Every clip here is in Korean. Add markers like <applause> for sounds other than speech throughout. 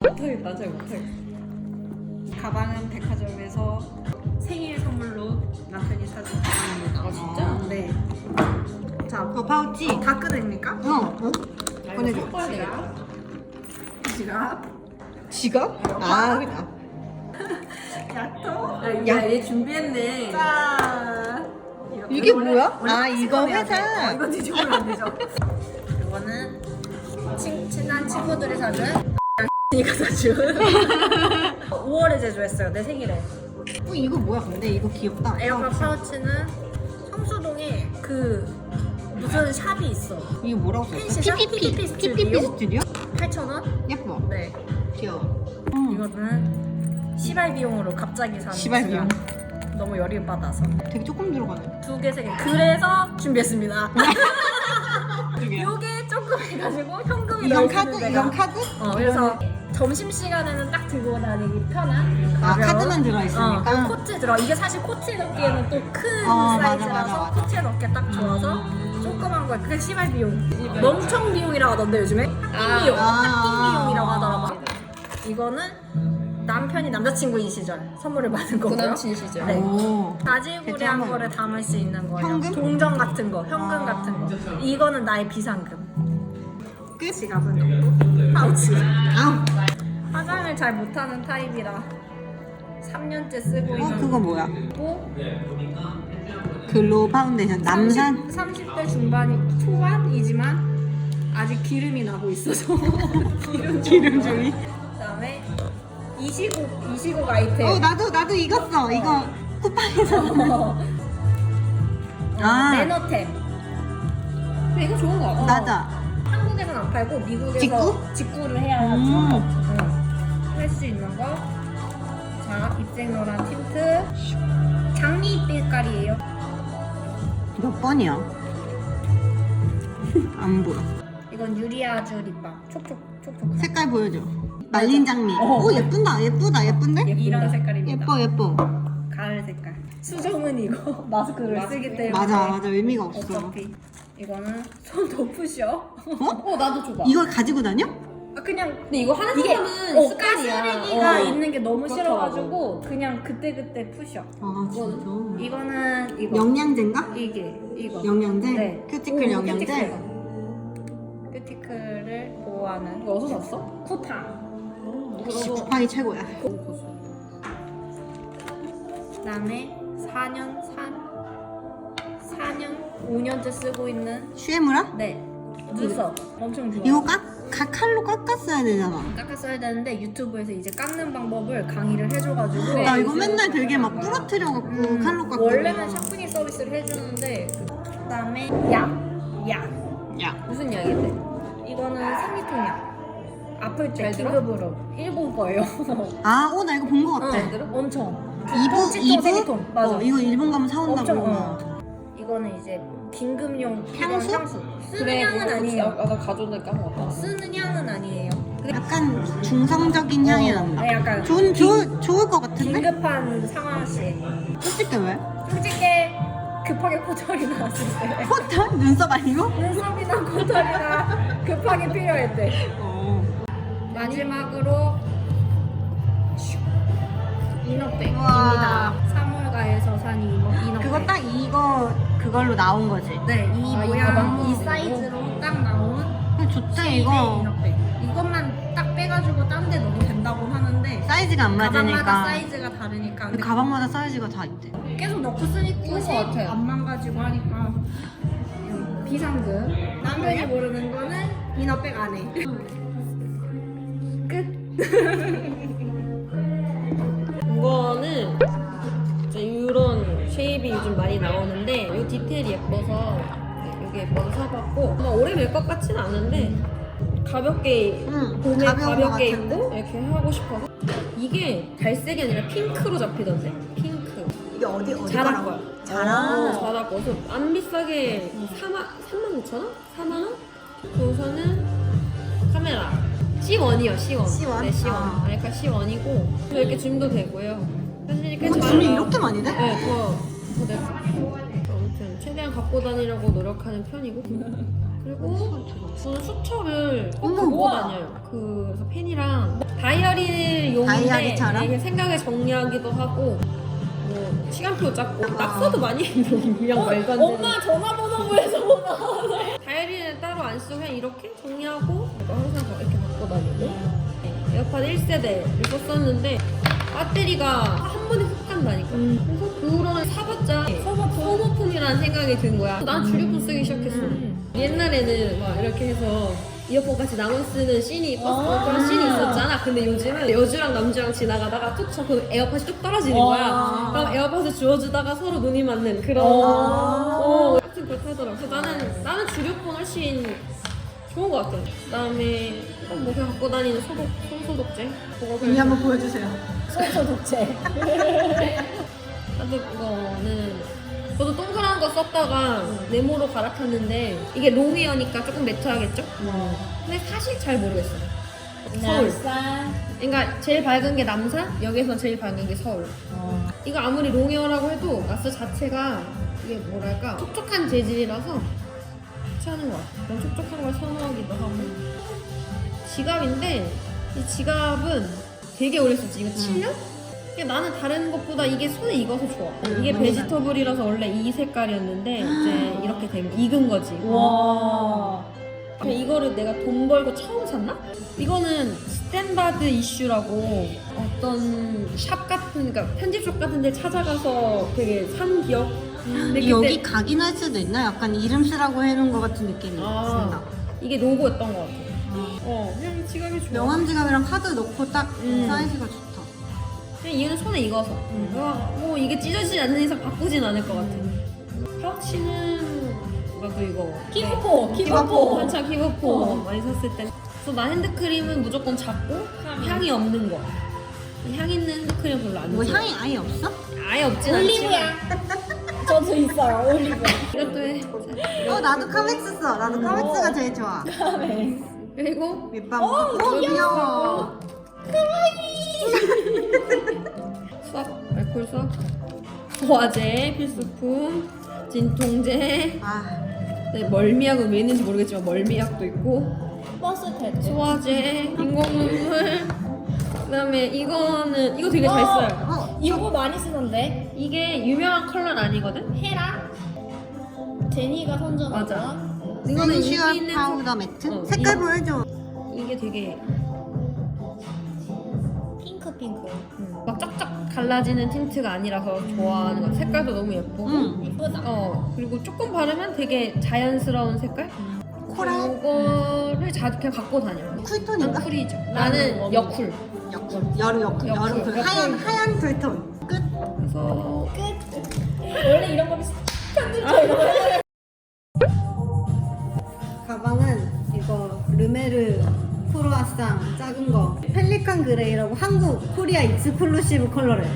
못하겠다, 잘 못하겠다. 가방은 백화점에서 생일 선물로 남편이 사준 가방입니다. 아, 진짜? 네. 자, 그 파우치. 다 꺼냅니까? 어. 어? 보내줘. 섞어야 되겠다. 지갑, 지갑? 아, 그냥. <laughs> 야토, 야, 얘 준비했네. 짠. 이게 뭐야? 원래 아, 이거. 회사. 어, 이거 뒤집으면 안 되죠. 이거는 친, 친한 친구들이 사준 <laughs> 이가 사준 <laughs> 5월에 제조했어요 내 생일에 어, 이거 뭐야, 근데? 이거 귀엽다. 에어팟 파우치는 성수동에 그 무슨 샵이 있어 이게 뭐라고 써있어? PPP. PPP 스튜디오? 스튜디오? 8,000원? 예뻐. 네 귀여워. 음. 이거는 시발 비용으로 갑자기 산 시발 비용. 너무 열이 받아서 되게 조금 들어가네. 두 개, 세 개. 그래서 준비했습니다. 요게 조금 해가지고 현금이 이건 넣을 수 카드? 있는 이건 데가. 카드? 어, 그래서 점심 시간에는 딱 들고 다니기 편한. 아, 가벼운. 카드만 들어있으니까? 어, 그리고 코트에 들어. 이게 사실 코트에 넣기에는 또 큰 어, 맞아, 사이즈라서 맞아, 맞아. 코트에 넣기 딱 좋아서 조그만 거에 그게 시발 비용. 멍청 비용이라고 하던데 요즘에? 학교 비용. 아. 학교 비용이라고 하더라고. 이거는 남편이 남자친구인 시절 선물을 받은 거고요. 구남친 시절. 네. 오. 가지구리한 괜찮아. 거를 담을 수 있는 거예요. 현금? 동전 같은 거, 현금 아. 같은 거. 이거는 나의 비상금. 끝? 지갑은 넣고 파우치. 아, 화장을 잘 못하는 타입이라 3년째 쓰고 어, 있는 그거 뭐야? 거. 글로우 파운데이션. 남산? 30, 대 중반 초반이지만 아직 기름이 나고 있어서 <laughs> 기름 기름 종이. 그다음에 이시국 이시국 아이템. 어, 나도, 나도 이거 써. 이거 쿠팡에서. <laughs> 아, 매너템. 근데 이거 좋은 거 같아. 맞아. 한국에서는 안 팔고 미국에서 직구? 직구를 해야 음. 할수 있는 거. 자, 입생 노란 틴트. 장미 빛 깔이에요. 몇 번이야? <laughs> 안 보여. 이건 유리아주 립밤. 촉촉 촉촉한. 색깔 보여줘. 말린 장미. 어. 오, 예쁜다. 예쁘다. 예쁜데? 이런 색깔입니다. 예뻐, 예뻐. 가을 색깔. 수정은 이거 <laughs> 마스크를 쓰기 때문에. 맞아, 맞아. 의미가 없어. 어차피 이거는 손 덮으셔. 어, <laughs> 나도 줘봐. 이걸 가지고 다녀? 아, 그냥 근데 이거 하는 이게 사람은 어, 습관이야. 가스레기가 어. 있는 게 너무 그렇더라고. 싫어가지고 그냥 그때 그때 푸셔. 아, 진짜. 이거는 이거. 영양제인가? 이게 이거. 영양제? 네. 큐티클 오, 영양제? 큐티클. 큐티클을 보호하는 이거 어디서 샀어? 쿠팡. 역시 쿠팡이 최고야. 그다음에 4년 산 4년 5년째 쓰고 있는 슈에무라? 네 눈썹 엄청 좋아. 이거 깎, 각 칼로 깎았어야 되잖아. 깎았어야 되는데 유튜브에서 이제 깎는 방법을 강의를 해줘가지고 나 이거 맨날 되게 막 부러뜨려갖고 음, 칼로 깎고. 원래는 샤프니 서비스를 해주는데 그다음에 약, 약 야. 무슨 약인데? 이거는 생리통약. 아플 때 잘 들어? 긴급으로 일본 거예요. 아, 어, 나 이거 본 거 같아. 어, 엄청. 이부? 이부? 생리통. 맞아. 어, 이거 일본 가면 사온다고. 엄청. 어. 이거는 이제 긴급용 향수? 향수. 쓰는 향은 그거 아니에요. 나, 나 가져온다 까먹었다. 쓰는 향은 아니에요. 약간 중성적인 향이 난다. 네, 약간 좋은, 좋을, 좋을 것 같은데? 긴급한 상황 시 솔직히 왜? 솔직히 급하게 코털이 나왔을 때 포털? 눈썹 아니고? 눈썹이나 코털이나 급하게 필요할 때 어. 마지막으로 이너백입니다. 우와. 사물가에서 산 이너, 이너백. 그거 딱 이거, 그걸로 나온 거지. 네, 이 아, 이 모양, 가방? 이 사이즈로 딱 나온 쉐입의 이거. 이것만 딱 빼가지고 딴 데 넣어도 된다고 하는데 사이즈가 안 가방마다 맞으니까. 사이즈가 다르니까 근데 근데 가방마다 사이즈가 다 있대. 계속 넣고 쓰니까 그런 것 같아요. 안 망가지고 하니까 음, 비상금 남편이 모르는 거는 이너백 안에 끝 <laughs> 디테일이 예뻐서 이게 예뻐서 사봤고 아마 오래 멜것 같진 않은데 가볍게 응, 봄에 가벼운 것 가볍게 같은데? 입고 이렇게 하고 싶어서 이게 갈색이 아니라 핑크로 잡히던데 핑크 이게 어디, 어디 자라? 거야. 어, 잘하고 그래서 안 비싸게 4만 3만 9천 원? 4만 원? 우선은 카메라 C1이요 C1 C1? 네 C1 아. 그러니까 C1이고 이렇게 줌도 되고요 어, 잘 줄이 나와. 이렇게 많이 돼? 네, 더, 더 최대한 갖고 다니려고 노력하는 편이고. 그리고 저는 수첩을 꼭 어머, 갖고 우와. 다녀요. 그, 그래서 펜이랑 다이어리 용인데 다이어리처럼? 이게 생각을 정리하기도 하고 뭐 시간표 짰고 낙서도 많이 했는데 그냥 말도 안 되는 엄마 전화번호부에서. 다이어리는 따로 안 쓰고 그냥 이렇게 정리하고 이거 항상 이렇게 갖고 다니고 네, 에어팟 1세대를 썼었는데 배터리가 한 번에 훅 간다니까. 그래서 그 후로는 사봤자 소모품이라는 생각이 든 거야. 난 줄여폰 쓰기 시작했어. 옛날에는 막 이렇게 해서 이어폰 같이 나눠 쓰는 씬이 버스 그런 씬이 있었잖아. 근데 요즘은 여주랑 남주랑 지나가다가 툭 쳐서 그 에어팟이 뚝 떨어지는 거야. 그럼 에어팟을 주워주다가 서로 눈이 맞는 그런 어, 하여튼 그렇다더라고. 그래서 나는 나는 주류폰 훨씬 좋은 것 같아. 그 다음에 뭐 그냥 갖고 다니는 소독 손소독제. 그거 언니 한번 보여주세요. 소소 독재. 하드 이거는 저도 동그란 거 썼다가 네모로 갈아탔는데 이게 롱웨어니까 조금 매트하겠죠? 근데 사실 잘 모르겠어요. 서울. 남산. 그러니까 제일 밝은 게 남산, 여기서 제일 밝은 게 서울. 어. 이거 아무리 롱웨어라고 해도 마스 자체가 이게 뭐랄까 촉촉한 재질이라서 괜찮은 것 같아. 그런 촉촉한 걸 선호하기도 하고. 지갑인데 이 지갑은 되게 오래 썼지. 이거 7년? 나는 다른 것보다 이게 손에 익어서 좋아. 이게 음, 베지터블이라서 원래 이 색깔이었는데 이제 이렇게 된 익은 거지. 와. 그냥 이거를 내가 돈 벌고 처음 샀나? 이거는 스탠다드 이슈라고 어떤 샵 같은, 그러니까 편집숍 같은 데 찾아가서 되게 산 기억? 근데 그때- 여기 각인할 수도 있나? 약간 이름 쓰라고 해놓은 것 같은 느낌이 아, 든다. 이게 로고였던 것 같아. 어. 어, 그냥 지갑이 좋아. 명함 지갑이랑 카드 넣고 딱 음. 사이즈가 좋다. 그냥 얘는 손에 익어서. 와, 뭐 이게 찢어지지 않는 이상 바꾸진 않을 것 같아. 파우치는 나도 이거. 키보포. 키보포 키보포. 한창 키보포 어. 많이 샀을 때. 그래서 나 핸드크림은 무조건 작고 향이 없는 거. 향 있는 핸드크림 별로 안뭐 좋아. 향이 아예 없어? 아예 없진 올리브야. <laughs> 저도 있어요. 올리브. 이것도 해. 어 나도 카맥스 써. 나도 카맥스가 제일 좋아. 다음에. 그리고 밑밥. 어 귀여워. 수학 알콜 수학 소화제 필수품 진통제 아 네, 멀미약은 왜 있는지 모르겠지만 멀미약도 있고 버스 탈 때. 소화제 인공눈물 그다음에 이거는 이거 되게 잘 어. 써요 어. 이거 많이 쓰던데. 이게 유명한 컬러는 아니거든 헤라. 제니가 선정한 맞아. 거야. 이거는 인기 센슈얼 있는 파우더 매트. 어, 색깔 이- 보여줘. 이게 되게 핑크 핑크. 음, 막 쫙쫙 갈라지는 틴트가 아니라서 좋아하는 것 같아 색깔도 너무 예쁘고 응. 이쁘다. 어 그리고 조금 바르면 되게 자연스러운 색깔 코랄. 이거를 자주 그냥 갖고 다녀 쿨톤인가? 쿨이죠 나는 여쿨 여쿨. 여루 여쿨. 여루 쿨. 여쿨. 하얀 하얀 쿨톤. 끝. 그래서 원래 이런 거 편집자 이 르메르 크로아상 작은 거. 펠리칸 그레이라고 한국 코리아 익스클루시브 컬러래.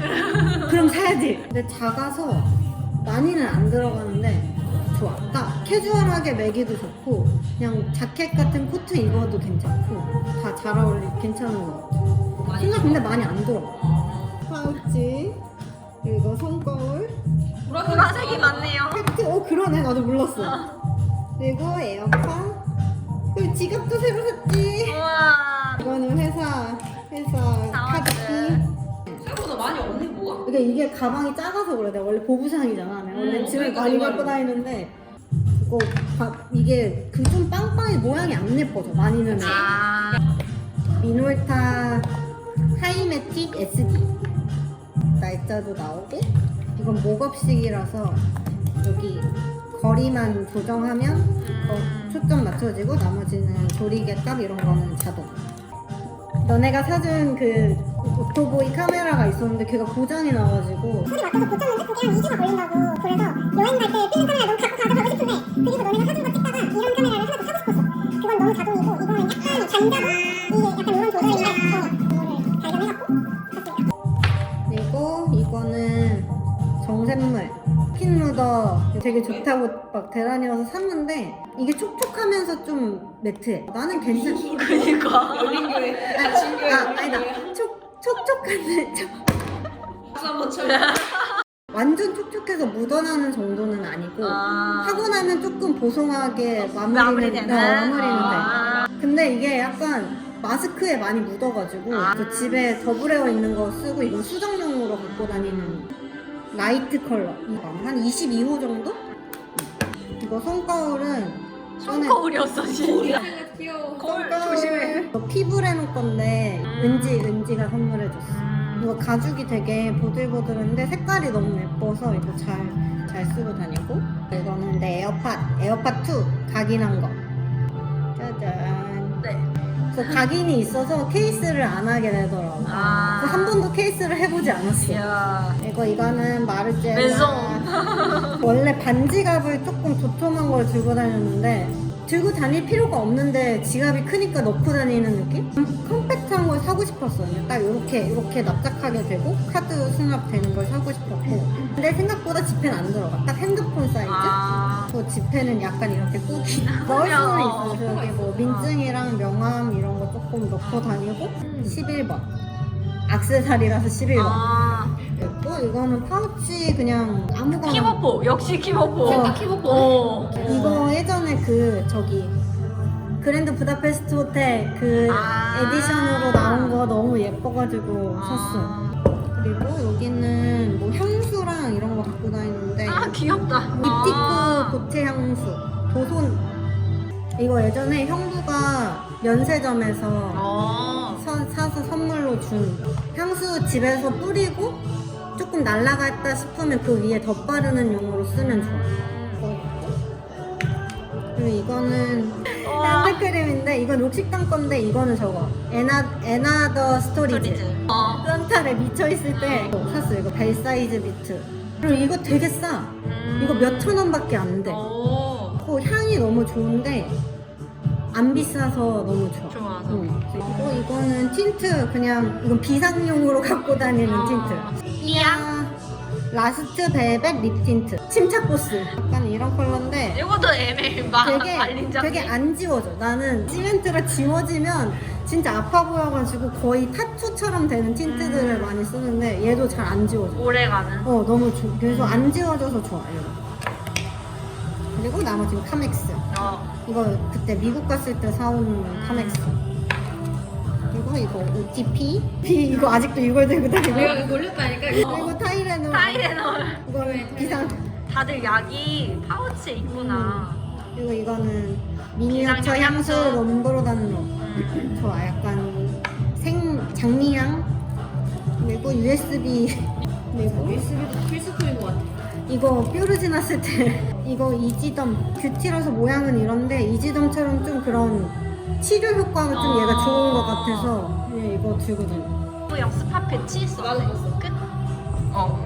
그럼 사야지. 근데 작아서 많이는 안 들어가는데 좋아 딱 캐주얼하게 매기도 좋고 그냥 자켓 같은 코트 입어도 괜찮고 다 잘 어울리 괜찮은 것 같아. 생각 근데 많이 안 들어. 파우치 그리고 손거울. 보라색이 많네요. 팩트? 어 그러네. 나도 몰랐어. 그리고 에어컨 그리고 지갑도 새로 샀지. 우와. 이거는 회사 회사 카드키. 생각보다 많이 없네 뭐가 그러니까 이게 가방이 작아서 그래. 내가 원래 보부상이잖아. 내가 원래 음, 짐을 그러니까 많이 그 갖고. 다니는데 가- 이게 그 좀 빵빵이 모양이 안 예뻐져. 많이 넣으면 아. 미놀타 하이매틱 SD 날짜도 나오고 이건 목업식이라서 여기 거리만 조정하면 어, 초점 맞춰지고 나머지는 조리개값 이런 거는 자동. 너네가 사준 그 오토보이 카메라가 있었는데 걔가 고장이 나가지고. 소리 맡아서 고쳤는데 그게 한 2주가 걸린다고. 그래서 여행 갈 때 필름 카메라 너무 갖고 가고 가고 싶은데 그래서 너네가 사준 거 찍다가 이런 카메라를 하나 더 사고 싶었어. 그건 너무 자동이고 이거는 약간 잔자가 되게 좋다고 막 대란이어서 샀는데 이게 촉촉하면서 좀 매트해. 나는 괜찮아. <laughs> 그니까. 열린교회. 아, 아, 아니다. 촉, 촉촉한데 좀 박수 한번 쳐. <laughs> 완전 촉촉해서 묻어나는 정도는 아니고 아. 하고 나면 조금 보송하게 마무리는 마무리되는? 네, 마무리는 돼. 아. 근데 이게 약간 마스크에 많이 묻어가지고 아. 저 집에 더블웨어 있는 거 쓰고 이건 수정용으로 갖고 다니는 라이트 컬러 이거 한 22호 정도? 이거 손거울은 손거울이었어, 진짜. 귀여워. 거울 조심해. 이거 피부레노 건데 음. 은지 은지가 선물해줬어 이거 가죽이 되게 보들보들한데 색깔이 너무 예뻐서 이거 잘, 잘 쓰고 다니고 이거는 내 에어팟 에어팟 2 각인한 거 짜잔 네. 그래서 각인이 있어서 케이스를 안 하게 되더라고 아. 그래서 한 번도 케이스를 해보지 않았어 이야. 이거 이거는 마르제라 맨손. <laughs> 원래 반지갑을 조금 도톰한 걸 들고 다녔는데 들고 다닐 필요가 없는데 지갑이 크니까 넣고 다니는 느낌? 컴팩트한 걸 사고 싶었어요. 딱 이렇게 이렇게 납작하게 되고 카드 수납되는 걸 사고 싶었고 근데 생각보다 지폐는 안 들어가. 딱 핸드폰 사이즈? 아. 그 지폐는 약간 이렇게 꾸기 <laughs> 넣을 수는 있어요. 저기 뭐 민증이랑 명함 이런 거 조금 넣고 다니고 11번 악세사리라서 11번 아. 또 이거는 파우치 그냥 아무거나 키보포. 역시 키보포. 어. 키보포. 어. 이거 예전에 그 저기 그랜드 부다페스트 호텔 그 아. 에디션으로 나온 거 너무 예뻐가지고 샀어요. 아. 그리고 여기는 뭐 향수랑 이런 거 갖고 다니는데 아, 귀엽다. 립티크 아. 고체 향수 도손 이거 예전에 형부가 면세점에서 어. 서- 사서 선물로 준 향수 집에서 뿌리고 조금 날라갔다 싶으면 그 위에 덧바르는 용으로 쓰면 좋아. 그리고 이거는 와. 핸드크림인데 이건 록식당 건데 이거는 저거 에나 에나더 스토리즈. 스토리즈. 어. 런탈에 미쳐 있을 때 샀어 이거 벨 사이즈 비트. 그리고 이거 되게 싸. 음. 이거 몇 천 원밖에 안 돼. 오. 그 향이 너무 좋은데 안 비싸서 너무 좋아. 응. 그리고 이거는 틴트 그냥 이건 비상용으로 <laughs> 갖고 다니는 어. 틴트. 이야. 라스트 벨벳 립 틴트. 침착 보스. 약간 이런 컬러인데 이것도 애매해. 마, 되게 말린. 되게 안 지워져. 나는 시멘트가 지워지면 진짜 아파 보여가지고 거의 타투처럼 되는 틴트들을 음. 많이 쓰는데 얘도 잘 안 지워져. 오래가는. 어 너무 좋. 그래서 안 지워져서 좋아 얘가. 그리고 나머지는 카맥스. 어. 이거 그때 미국 갔을 때 사온 카맥스. 그리고 이거 OTP. 비 이거 아직도 이걸 들고 다니고. 내가 이거 놀렸다니까. 이거. 그리고 타이레놀. 타이레놀. 이거는 비상. 다들 약이 파우치에 있구나. 그리고 이거는 미니어처 비상용 향수 향수. 롬브로단로. 음. 좋아 약간 생 장미향. 그리고 USB. 그리고 USB도 필수품인 것 같아. 이거 뾰루 지났을 때 <laughs> 이거 이지덤 뷰티라서 모양은 이런데 이지덤처럼 좀 그런 치료 효과가 좀 얘가 좋은 것 같아서 예, 이거 들고 다녀. 또 있어. 나도 봤어. 끝? 어.